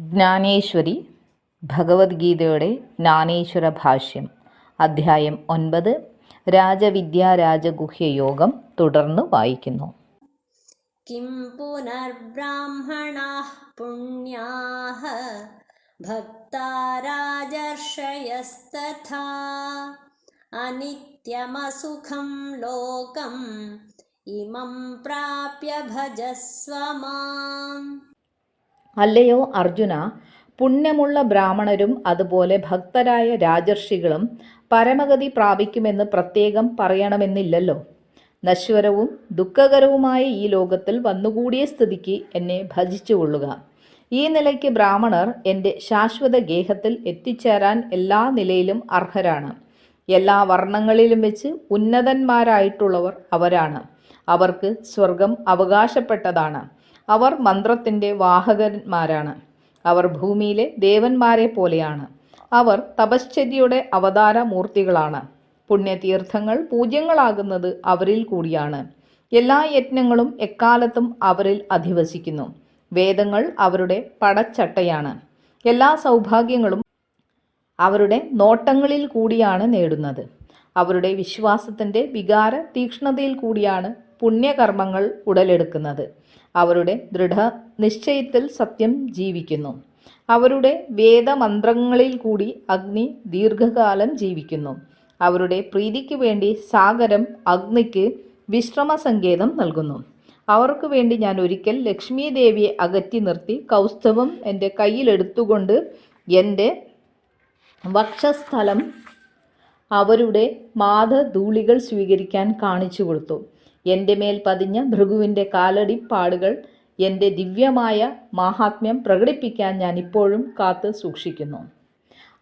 ജ്ഞാനേശ്വരി ഭഗവത്ഗീതയുടെ ജ്ഞാനേശ്വര ഭാഷ്യം അധ്യായം ഒൻപത് രാജവിദ്യാ യോഗം തുടർന്ന് വായിക്കുന്നു. കിം പുനർബ്രാഹ്മണ പുണ്യാഹ ഭക്തരാജർഷയസ്തഥാ അനിത്യമസുഖം ലോകം ഇമം പ്രാപ്യ ഭജസ്വമാം അല്ലയോ അർജുന? പുണ്യമുള്ള ബ്രാഹ്മണരും അതുപോലെ ഭക്തരായ രാജർഷികളും പരമഗതി പ്രാപിക്കുമെന്ന് പ്രത്യേകം പറയണമെന്നില്ലല്ലോ. നശ്വരവും ദുഃഖകരവുമായ ഈ ലോകത്തിൽ വന്നുകൂടിയ സ്ഥിതിക്ക് എന്നെ ഭജിച്ചുകൊള്ളുക. ഈ നിലയ്ക്ക് ബ്രാഹ്മണർ എന്റെ ശാശ്വത ഗേഹത്തിൽ എത്തിച്ചേരാൻ എല്ലാ നിലയിലും അർഹരാണ്. എല്ലാ വർണങ്ങളിലും വെച്ച് ഉന്നതന്മാരായിട്ടുള്ളവർ അവരാണ്. അവർക്ക് സ്വർഗം അവകാശപ്പെട്ടതാണ്. അവർ മന്ത്രത്തിന്റെ വാഹകന്മാരാണ്. അവർ ഭൂമിയിലെ ദേവന്മാരെ പോലെയാണ്. അവർ തപശ്ചര്യയുടെ അവതാര മൂർത്തികളാണ് പുണ്യതീർത്ഥങ്ങൾ പൂജ്യങ്ങളാകുന്നത് അവരിൽ കൂടിയാണ്. എല്ലാ യജ്ഞങ്ങളും എക്കാലത്തും അവരിൽ അധിവസിക്കുന്നു. വേദങ്ങൾ അവരുടെ പടച്ചട്ടയാണ്. എല്ലാ സൗഭാഗ്യങ്ങളും അവരുടെ നോട്ടങ്ങളിൽ കൂടിയാണ് നേടുന്നത്. അവരുടെ വിശ്വാസത്തിന്റെ വികാര തീക്ഷ്ണതയിൽ കൂടിയാണ് പുണ്യകർമ്മങ്ങൾ ഉടലെടുക്കുന്നത്. അവരുടെ ദൃഢ നിശ്ചയത്തിൽ സത്യം ജീവിക്കുന്നു. അവരുടെ വേദമന്ത്രങ്ങളിൽ കൂടി അഗ്നി ദീർഘകാലം ജീവിക്കുന്നു. അവരുടെ പ്രീതിക്ക് വേണ്ടി സാഗരം അഗ്നിക്ക് വിശ്രമ സങ്കേതം നൽകുന്നു. അവർക്ക് വേണ്ടി ഞാൻ ഒരിക്കൽ ലക്ഷ്മി ദേവിയെ അകറ്റി നിർത്തി കൗസ്തവം എന്റെ കയ്യിലെടുത്തുകൊണ്ട് എന്റെ വക്ഷസ്ഥലം അവരുടെ മാധധൂളികൾ സ്വീകരിക്കാൻ കാണിച്ചു കൊടുത്തു. എന്റെ മേൽ പതിഞ്ഞ ഭൃഗുവിന്റെ കാലടി പാടുകൾ എന്റെ ദിവ്യമായ മാഹാത്മ്യം പ്രകടിപ്പിക്കാൻ ഞാൻ ഇപ്പോഴും കാത്തു സൂക്ഷിക്കുന്നു.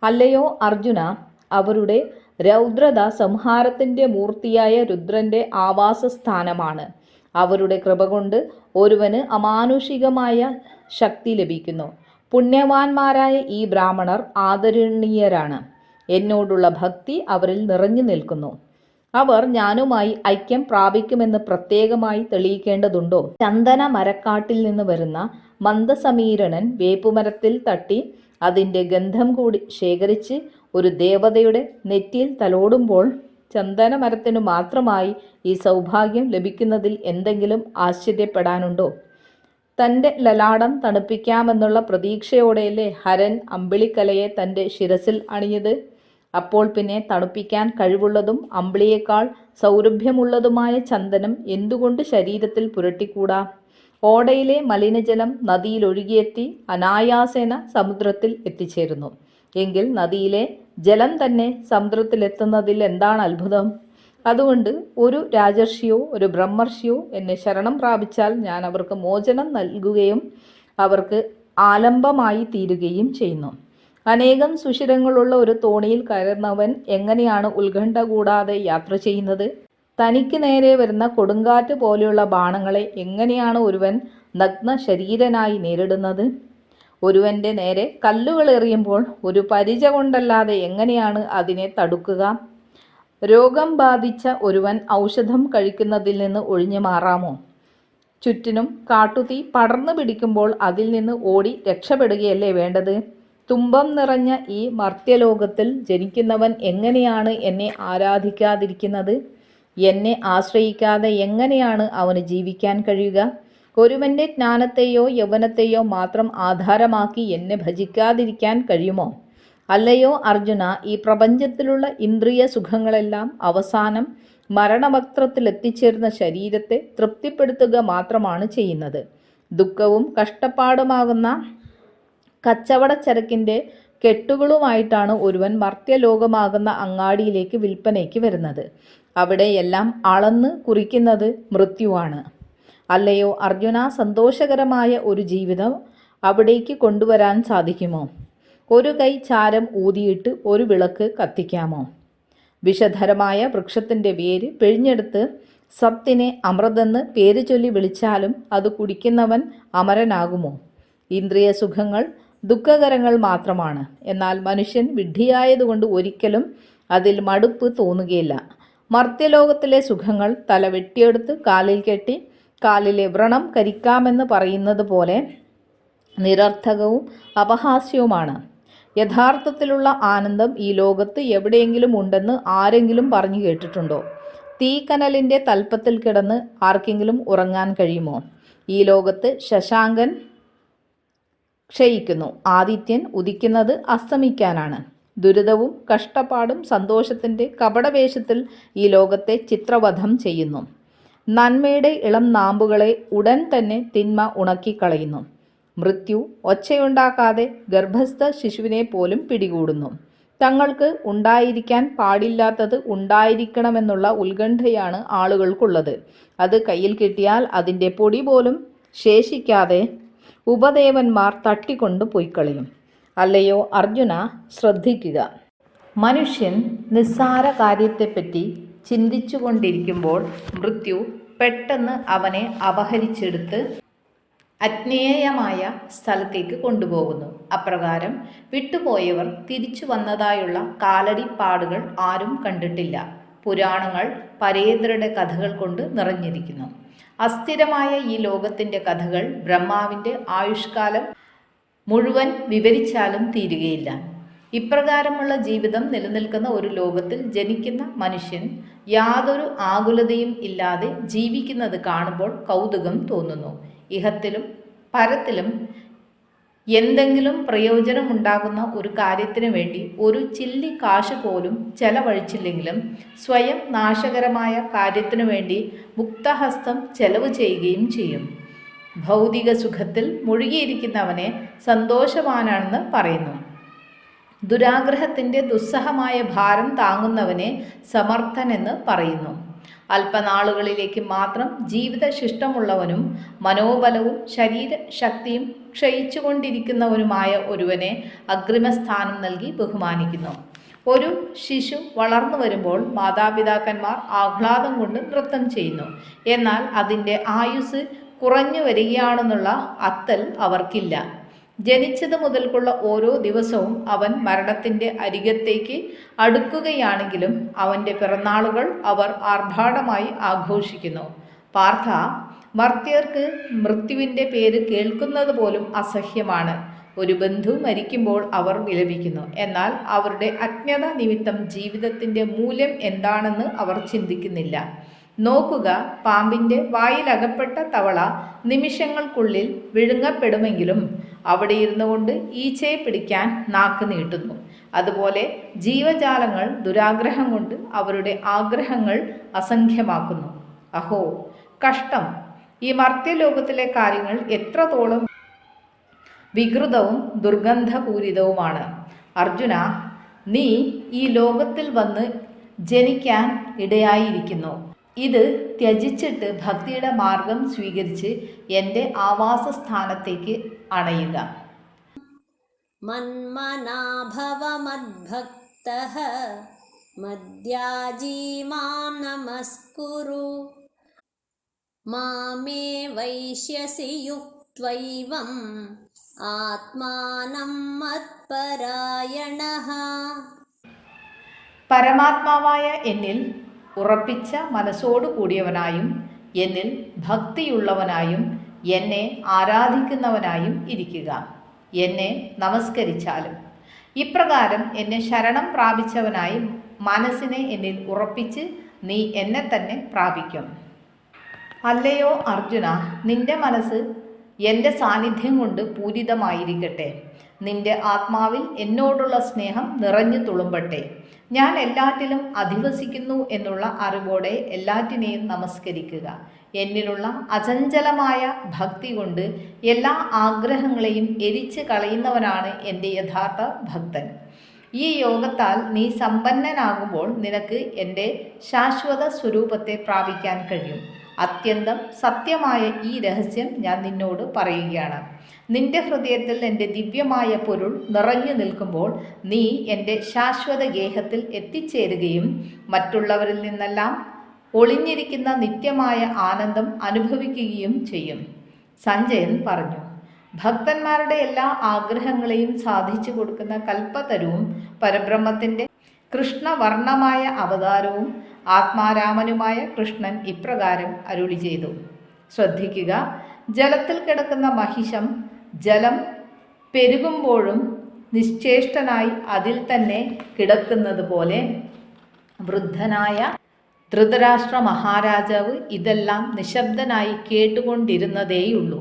അല്ലയോ അർജുന അവരുടെ രൗദ്രത സംഹാരത്തിന്റെ മൂർത്തിയായ രുദ്രന്റെ ആവാസസ്ഥാനമാണ്. അവരുടെ കൃപ കൊണ്ട് ഒരുവന് അമാനുഷികമായ ശക്തി ലഭിക്കുന്നു. പുണ്യവാന്മാരായ ഈ ബ്രാഹ്മണർ ആദരണീയരാണ്. എന്നോടുള്ള ഭക്തി അവരിൽ നിറഞ്ഞു നിൽക്കുന്നു. അവർ ഞാനുമായി ഐക്യം പ്രാപിക്കുമെന്ന് പ്രത്യേകമായി തെളിയിക്കേണ്ടതുണ്ടോ? ചന്ദന മരക്കാട്ടിൽ നിന്ന് വരുന്ന മന്ദസമീരണൻ വേപ്പുമരത്തിൽ തട്ടി അതിന്റെ ഗന്ധം കൂടി ശേഖരിച്ച് ഒരു ദേവതയുടെ നെറ്റിയിൽ തലോടുമ്പോൾ ചന്ദന മരത്തിനു മാത്രമായി ഈ സൗഭാഗ്യം ലഭിക്കുന്നതിൽ എന്തെങ്കിലും ആശ്ചര്യപ്പെടാനുണ്ടോ? തന്റെ ലലാടം തണുപ്പിക്കാമെന്നുള്ള പ്രതീക്ഷയോടെയല്ലേ ഹരൻ അമ്പിളിക്കലയെ തന്റെ ശിരസിൽ അണിഞ്ഞത്? അപ്പോൾ പിന്നെ തണുപ്പിക്കാൻ കഴിവുള്ളതും അമ്പിളിയേക്കാൾ സൗരഭ്യമുള്ളതുമായ ചന്ദനം എന്തുകൊണ്ട് ശരീരത്തിൽ പുരട്ടിക്കൂടാ? ഓടയിലെ മലിനജലം നദിയിൽ ഒഴുകിയെത്തി അനായാസേന സമുദ്രത്തിൽ എത്തിച്ചേരുന്നു. എങ്കിൽ നദിയിലെ ജലം തന്നെ സമുദ്രത്തിലെത്തുന്നതിൽ എന്താണ് അത്ഭുതം? അതുകൊണ്ട് ഒരു രാജർഷിയോ ഒരു ബ്രഹ്മർഷിയോ എന്നെ ശരണം പ്രാപിച്ചാൽ ഞാൻ അവർക്ക് മോചനം നൽകുകയും അവർക്ക് ആലംബമായി തീരുകയും ചെയ്യുന്നു. അനേകം സുഷിരങ്ങളുള്ള ഒരു തോണിയിൽ കയറുന്നവൻ എങ്ങനെയാണ് ഉത്കണ്ഠ കൂടാതെ യാത്ര ചെയ്യുന്നത്? തനിക്ക് നേരെ വരുന്ന കൊടുങ്കാറ്റ് പോലെയുള്ള ബാണങ്ങളെ എങ്ങനെയാണ് ഒരുവൻ നഗ്ന ശരീരനായി നേരിടുന്നത്? ഒരുവന്റെ നേരെ കല്ലുകൾ എറിയുമ്പോൾ ഒരു പരിച കൊണ്ടല്ലാതെ എങ്ങനെയാണ് അതിനെ തടുക്കുക? രോഗം ബാധിച്ച ഒരുവൻ ഔഷധം കഴിക്കുന്നതിൽ നിന്ന് ഒഴിഞ്ഞു മാറാമോ? ചുറ്റിനും കാട്ടുതീ പടർന്നു പിടിക്കുമ്പോൾ അതിൽ നിന്ന് ഓടി രക്ഷപ്പെടുകയല്ലേ വേണ്ടത്? തുമ്പം നിറഞ്ഞ ഈ മർത്യലോകത്തിൽ ജനിക്കുന്നവൻ എങ്ങനെയാണ് എന്നെ ആരാധിക്കാതിരിക്കുന്നത്? എന്നെ ആശ്രയിക്കാതെ എങ്ങനെയാണ് അവന് ജീവിക്കാൻ കഴിയുക? ഒരുവന്റെ ജ്ഞാനത്തെയോ യൗവനത്തെയോ മാത്രം ആധാരമാക്കി എന്നെ ഭജിക്കാതിരിക്കാൻ കഴിയുമോ? അല്ലയോ അർജുന ഈ പ്രപഞ്ചത്തിലുള്ള ഇന്ദ്രിയ സുഖങ്ങളെല്ലാം അവസാനം മരണവക്ത്രത്തിൽ എത്തിച്ചേരുന്ന ശരീരത്തെ തൃപ്തിപ്പെടുത്തുക മാത്രമാണ് ചെയ്യുന്നത്. ദുഃഖവും കഷ്ടപ്പാടുമാകുന്ന കച്ചവടച്ചരക്കിന്റെ കെട്ടുകളുമായിട്ടാണ് ഒരുവൻ മർത്യലോകമാകുന്ന അങ്ങാടിയിലേക്ക് വിൽപ്പനയ്ക്ക് വരുന്നത്. അവിടെയെല്ലാം അളന്ന് കുറിക്കുന്നത് മൃത്യുവാണ്. അല്ലയോ അർജുന സന്തോഷകരമായ ഒരു ജീവിതം അവിടേക്ക് കൊണ്ടുവരാൻ സാധിക്കുമോ? ഒരു കൈ ചാരം ഊതിയിട്ട് ഒരു വിളക്ക് കത്തിക്കാമോ? വിഷധരമായ വൃക്ഷത്തിന്റെ വേര് പിഴിഞ്ഞെടുത്ത് സത്തിനെ അമൃതെന്ന് പേര് ചൊല്ലി വിളിച്ചാലും അത് കുടിക്കുന്നവൻ അമരനാകുമോ? ഇന്ദ്രിയ സുഖങ്ങൾ ദുഃഖകരങ്ങൾ മാത്രമാണ്. എന്നാൽ മനുഷ്യൻ വിഡ്ഢിയായതുകൊണ്ട് ഒരിക്കലും അതിൽ മടുപ്പ് തോന്നുകയില്ല. മർത്യലോകത്തിലെ സുഖങ്ങൾ തല വെട്ടിയെടുത്ത് കാലിൽ കെട്ടി കാലിലെ വ്രണം കരിക്കാമെന്ന് പറയുന്നത് പോലെ നിരർത്ഥകവും അപഹാസ്യവുമാണ്. യഥാർത്ഥത്തിലുള്ള ആനന്ദം ഈ ലോകത്ത് എവിടെയെങ്കിലും ഉണ്ടെന്ന് ആരെങ്കിലും പറഞ്ഞു കേട്ടിട്ടുണ്ടോ? തീക്കനലിന്റെ തൽപ്പത്തിൽ കിടന്ന് ആർക്കെങ്കിലും ഉറങ്ങാൻ കഴിയുമോ? ഈ ലോകത്ത് ശശാങ്കൻ ക്ഷയിക്കുന്നു. ആദിത്യൻ ഉദിക്കുന്നത് അസ്തമിക്കാനാണ്. ദുരിതവും കഷ്ടപ്പാടും സന്തോഷത്തിന്റെ കപടവേഷത്തിൽ ഈ ലോകത്തെ ചിത്രവധം ചെയ്യുന്നു. നന്മയുടെ ഇളം നാമ്പുകളെ ഉടൻ തന്നെ തിന്മ ഉണക്കിക്കളയുന്നു. മൃത്യു ഒച്ചയുണ്ടാക്കാതെ ഗർഭസ്ഥ ശിശുവിനെ പോലും പിടികൂടുന്നു. തങ്ങൾക്ക് ഉണ്ടായിരിക്കാൻ പാടില്ലാത്തത് ഉണ്ടായിരിക്കണമെന്നുള്ള ഉത്കണ്ഠയാണ് ആളുകൾക്കുള്ളത്. അത് കയ്യിൽ കിട്ടിയാൽ അതിന്റെ പൊടി പോലും ശേഷിക്കാതെ ഉപദേവന്മാർ തട്ടിക്കൊണ്ടു പോയിക്കളയും. അല്ലയോ അർജുന ശ്രദ്ധിക്കുക. മനുഷ്യൻ നിസ്സാര കാര്യത്തെപ്പറ്റി ചിന്തിച്ചുകൊണ്ടിരിക്കുമ്പോൾ മൃത്യു പെട്ടെന്ന് അവനെ അപഹരിച്ചെടുത്ത് അജ്ഞേയമായ സ്ഥലത്തേക്ക് കൊണ്ടുപോകുന്നു. അപ്രകാരം വിട്ടുപോയവർ തിരിച്ചു വന്നതായുള്ള കാലടിപ്പാടുകൾ ആരും കണ്ടിട്ടില്ല. പുരാണങ്ങൾ പരേതരുടെ കഥകൾ കൊണ്ട് നിറഞ്ഞിരിക്കുന്നു. അസ്ഥിരമായ ഈ ലോകത്തിന്റെ കഥകൾ ബ്രഹ്മാവിന്റെ ആയുഷ്കാലം മുഴുവൻ വിവരിച്ചാലും തീരുകയില്ല. ഇപ്രകാരമുള്ള ജീവിതം നിലനിൽക്കുന്ന ഒരു ലോകത്തിൽ ജനിക്കുന്ന മനുഷ്യൻ യാതൊരു ആകുലതയും ഇല്ലാതെ ജീവിക്കുന്നത് കാണുമ്പോൾ കൗതുകം തോന്നുന്നു. ഇഹത്തിലും പരത്തിലും എന്തെങ്കിലും പ്രയോജനമുണ്ടാകുന്ന ഒരു കാര്യത്തിന് വേണ്ടി ഒരു ചില്ലി കാശ് പോലും ചെലവഴിച്ചില്ലെങ്കിലും സ്വയം നാശകരമായ കാര്യത്തിനു വേണ്ടി മുക്തഹസ്തം ചെലവ് ചെയ്യുകയും ചെയ്യും. ഭൗതിക സുഖത്തിൽ മുഴുകിയിരിക്കുന്നവനെ സന്തോഷവാനാണെന്ന് പറയുന്നു. ദുരാഗ്രഹത്തിന്റെ ദുസ്സഹമായ ഭാരം താങ്ങുന്നവനെ സമർത്ഥനെന്ന് പറയുന്നു. അല്പനാളുകളിലേക്ക് മാത്രം ജീവിത ശിഷ്ടമുള്ളവനും മനോബലവും ശരീരശക്തിയും ക്ഷയിച്ചുകൊണ്ടിരിക്കുന്നവനുമായ ഒരുവനെ അഗ്രിമസ്ഥാനം നൽകി ബഹുമാനിക്കുന്നു. ഒരു ശിശു വളർന്നു വരുമ്പോൾ മാതാപിതാക്കന്മാർ ആഹ്ലാദം കൊണ്ട് നൃത്തം ചെയ്യുന്നു. എന്നാൽ അതിന്റെ ആയുസ് കുറഞ്ഞു വരികയാണെന്നുള്ള അത്തൽ അവർക്കില്ല. ജനിച്ചത് മുതൽക്കുള്ള ഓരോ ദിവസവും അവൻ മരണത്തിന്റെ അരികത്തേക്ക് അടുക്കുകയാണെങ്കിലും അവന്റെ പിറന്നാളുകൾ അവർ ആർഭാടമായി ആഘോഷിക്കുന്നു. പാർത്ഥ മർത്യർക്ക് മൃത്യുവിന്റെ പേര് കേൾക്കുന്നത് പോലും അസഹ്യമാണ്. ഒരു ബന്ധു മരിക്കുമ്പോൾ അവർ വിലപിക്കുന്നു. എന്നാൽ അവരുടെ അജ്ഞത നിമിത്തം ജീവിതത്തിന്റെ മൂല്യം എന്താണെന്ന് അവർ ചിന്തിക്കുന്നില്ല. നോക്കുക പാമ്പിന്റെ വായിലകപ്പെട്ട തവള നിമിഷങ്ങൾക്കുള്ളിൽ വിഴുങ്ങപ്പെടുമെങ്കിലും അവിടെ ഇരുന്നു കൊണ്ട് ഈച്ചയെ പിടിക്കാൻ നാക്ക് നീട്ടുന്നു. അതുപോലെ ജീവജാലങ്ങൾ ദുരാഗ്രഹം കൊണ്ട് അവരുടെ ആഗ്രഹങ്ങൾ അസംഖ്യമാക്കുന്നു. അഹോ കഷ്ടം. ഈ മർത്യലോകത്തിലെ കാര്യങ്ങൾ എത്രത്തോളം വികൃതവും ദുർഗന്ധപൂരിതവുമാണ്. അർജുന നീ ഈ ലോകത്തിൽ വന്ന് ജനിക്കാൻ ഇടയായിരിക്കുന്നു. ഇത് ത്യജിച്ചിട്ട് ഭക്തിയുടെ മാർഗം സ്വീകരിച്ച് എന്റെ ആവാസസ്ഥാനത്തേക്ക് അണയുക. മന്മനാഭവമദ്ഭക്ത മദ്യാജീമാം നമസ്കുരു. മാമേ വൈശ്യസി യുക്വൈവം ആത്മാനം മത്പരായണ. പരമാത്മാവായ എന്നിൽ ഉറപ്പിച്ച മനസ്സോടു കൂടിയവനായും എന്നിൽ ഭക്തിയുള്ളവനായും എന്നെ ആരാധിക്കുന്നവനായും ഇരിക്കുക. എന്നെ നമസ്കരിച്ചാലും. ഇപ്രകാരം എന്നെ ശരണം പ്രാപിച്ചവനായി മനസ്സിനെ എന്നിൽ ഉറപ്പിച്ച് നീ എന്നെ തന്നെ പ്രാപിക്കും. അല്ലയോ അർജുന നിന്റെ മനസ്സ് എന്റെ സാന്നിധ്യം കൊണ്ട് പൂരിതമായിരിക്കട്ടെ. നിന്റെ ആത്മാവിൽ എന്നോടുള്ള സ്നേഹം നിറഞ്ഞു തുളുമ്പട്ടെ. ഞാൻ എല്ലാറ്റിലും അധിവസിക്കുന്നു എന്നുള്ള അറിവോടെ എല്ലാറ്റിനെയും നമസ്കരിക്കുക. എന്നിലുള്ള അചഞ്ചലമായ ഭക്തി കൊണ്ട് എല്ലാ ആഗ്രഹങ്ങളെയും എരിച്ച് കളയുന്നവനാണ് എന്റെ യഥാർത്ഥ ഭക്തൻ. ഈ യോഗത്താൽ നീ സമ്പന്നനാകുമ്പോൾ നിനക്ക് എന്റെ ശാശ്വത സ്വരൂപത്തെ പ്രാപിക്കാൻ കഴിയും. അത്യന്തം സത്യമായ ഈ രഹസ്യം ഞാൻ നിന്നോട് പറയുകയാണ്. നിന്റെ ഹൃദയത്തിൽ എന്റെ ദിവ്യമായ പൊരുൾ നിറഞ്ഞു നിൽക്കുമ്പോൾ നീ എന്റെ ശാശ്വത ഗേഹത്തിൽ എത്തിച്ചേരുകയും മറ്റുള്ളവരിൽ നിന്നെല്ലാം ഒളിഞ്ഞിരിക്കുന്ന നിത്യമായ ആനന്ദം അനുഭവിക്കുകയും ചെയ്യും. സഞ്ജയൻ പറഞ്ഞു ഭക്തന്മാരുടെ എല്ലാ ആഗ്രഹങ്ങളെയും സാധിച്ചു കൊടുക്കുന്ന കൽപ്പതരുവും പരബ്രഹ്മത്തിന്റെ കൃഷ്ണവർണമായ അവതാരവും ആത്മാരാമനുമായ കൃഷ്ണൻ ഇപ്രകാരം അരുളി ചെയ്തു. ശ്രദ്ധിക്കുക ജലത്തിൽ കിടക്കുന്ന മഹിഷം ജലം പെരുകുമ്പോഴും നിശ്ചേഷ്ടനായി അതിൽ തന്നെ കിടക്കുന്നത് പോലെ വൃദ്ധനായ ധൃതരാഷ്ട്ര മഹാരാജാവ് ഇതെല്ലാം നിശബ്ദനായി കേട്ടുകൊണ്ടിരുന്നതേയുള്ളൂ.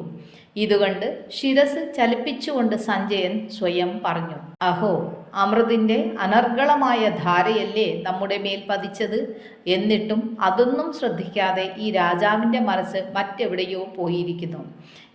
ഇതുകൊണ്ട് ശിരസ് ചലിപ്പിച്ചുകൊണ്ട് സഞ്ജയൻ സ്വയം പറഞ്ഞു. അഹോ അമൃതിന്റെ അനർഗളമായ ധാരയല്ലേ നമ്മുടെ മേൽ പതിച്ചത്? എന്നിട്ടും അതൊന്നും ശ്രദ്ധിക്കാതെ ഈ രാജാവിന്റെ മനസ്സ് മറ്റെവിടെയോ പോയിരിക്കുന്നു.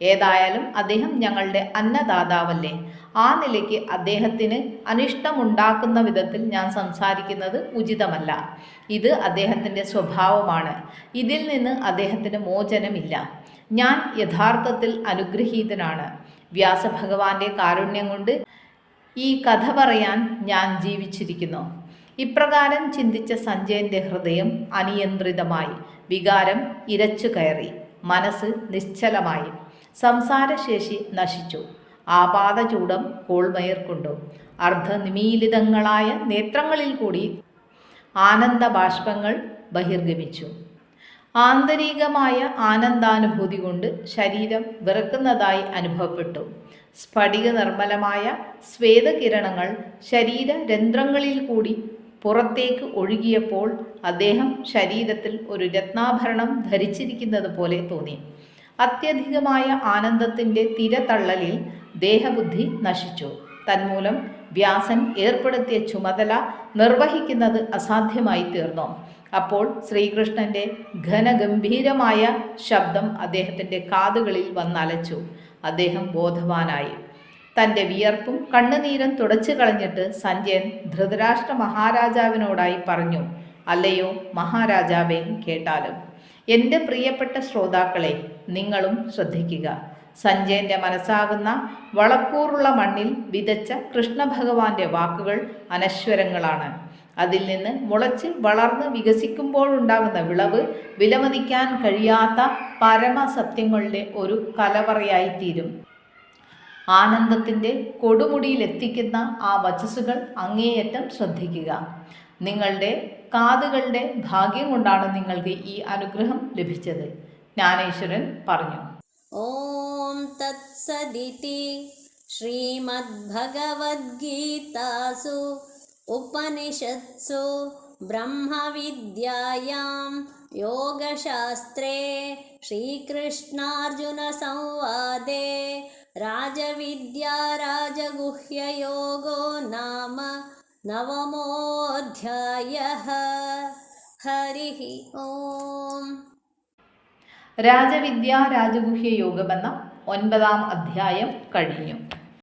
ഏതായാലും അദ്ദേഹം ഞങ്ങളുടെ അന്നദാതാവല്ലേ? ആ നിലയ്ക്ക് അദ്ദേഹത്തിന് അനിഷ്ടമുണ്ടാക്കുന്ന വിധത്തിൽ ഞാൻ സംസാരിക്കുന്നത് ഉചിതമല്ല. ഇത് അദ്ദേഹത്തിന്റെ സ്വഭാവമാണ്. ഇതിൽ നിന്ന് അദ്ദേഹത്തിന് മോചനമില്ല. ഞാൻ യഥാർത്ഥത്തിൽ അനുഗ്രഹീതനാണ്. വ്യാസഭഗവാന്റെ കാരുണ്യം കൊണ്ട് ഈ കഥ പറയാൻ ഞാൻ ജീവിച്ചിരിക്കുന്നു. ഇപ്രകാരം ചിന്തിച്ച സഞ്ജയന്റെ ഹൃദയം അനിയന്ത്രിതമായി. വികാരം ഇരച്ചു കയറി മനസ്സ് നിശ്ചലമായി. സംസാരശേഷി നശിച്ചു. ആപാദചൂടം കോൾമയർക്കുണ്ടോ? അർദ്ധനിമീലിതങ്ങളായ നേത്രങ്ങളിൽ കൂടി ആനന്ദ ബാഷ്പങ്ങൾ ബഹിർഗമിച്ചു. ആന്തരികമായ ആനന്ദാനുഭൂതി കൊണ്ട് ശരീരം വിറക്കുന്നതായി അനുഭവപ്പെട്ടു. സ്ഫടിക നിർമ്മലമായ സ്വേദകിരണങ്ങൾ ശരീര രന്ധ്രങ്ങളിൽ കൂടി പുറത്തേക്ക് ഒഴുകിയപ്പോൾ അദ്ദേഹം ശരീരത്തിൽ ഒരു രത്നാഭരണം ധരിച്ചിരിക്കുന്നത് പോലെ തോന്നി. അത്യധികമായ ആനന്ദത്തിന്റെ തിരതള്ളലിൽ ദേഹബുദ്ധി നശിച്ചു. തന്മൂലം വ്യാസൻ ഏർപ്പെടുത്തിയ ചുമതല നിർവഹിക്കുന്നത് അസാധ്യമായി തീർന്നു. അപ്പോൾ ശ്രീകൃഷ്ണന്റെ ഘനഗംഭീരമായ ശബ്ദം അദ്ദേഹത്തിന്റെ കാതുകളിൽ വന്നലച്ചു. അദ്ദേഹം ബോധവാനായി. തന്റെ വിയർപ്പും കണ്ണുനീരും തുടച്ചു കളഞ്ഞിട്ട് സഞ്ജയൻ ധൃതരാഷ്ട്ര മഹാരാജാവിനോടായി പറഞ്ഞു അല്ലയോ മഹാരാജാവേ കേട്ടാലും എന്റെ പ്രിയപ്പെട്ട ശ്രോതാക്കളെ നിങ്ങളും ശ്രദ്ധിക്കുക. സഞ്ജയന്റെ മനസ്സാകുന്ന വളക്കൂറുള്ള മണ്ണിൽ വിതച്ച കൃഷ്ണഭഗവാന്റെ വാക്കുകൾ അനശ്വരങ്ങളാണ്. അതിൽ നിന്ന് മുളച്ച് വളർന്ന് വികസിക്കുമ്പോഴുണ്ടാകുന്ന വിളവ് വിലമതിക്കാൻ കഴിയാത്ത പരമസത്യങ്ങളുടെ ഒരു കലവറയായിത്തീരും. ആനന്ദത്തിന്റെ കൊടുമുടിയിലെത്തിക്കുന്ന ആ വചസ്സുകൾ അങ്ങേയറ്റം ശ്രദ്ധിക്കുക. നിങ്ങളുടെ കാതുകളുടെ ഭാഗ്യം കൊണ്ടാണ് നിങ്ങൾക്ക് ഈ അനുഗ്രഹം ലഭിച്ചത്. ജ്ഞാനേശ്വരൻ പറഞ്ഞു. ॐ तत्सदिति श्रीमद्भगवद्गीतासु उपनिषत्सु ब्रह्मविद्यायां योगशास्त्रे श्रीकृष्णार्जुनसंवादे राजविद्या राजगुह्ययोगो नाम नवमोऽध्यायः हरिः ओम् രാജവിദ്യ രാജഗുഹ്യ യോഗമെന്ന ഒൻപതാം അധ്യായം കഴിഞ്ഞു.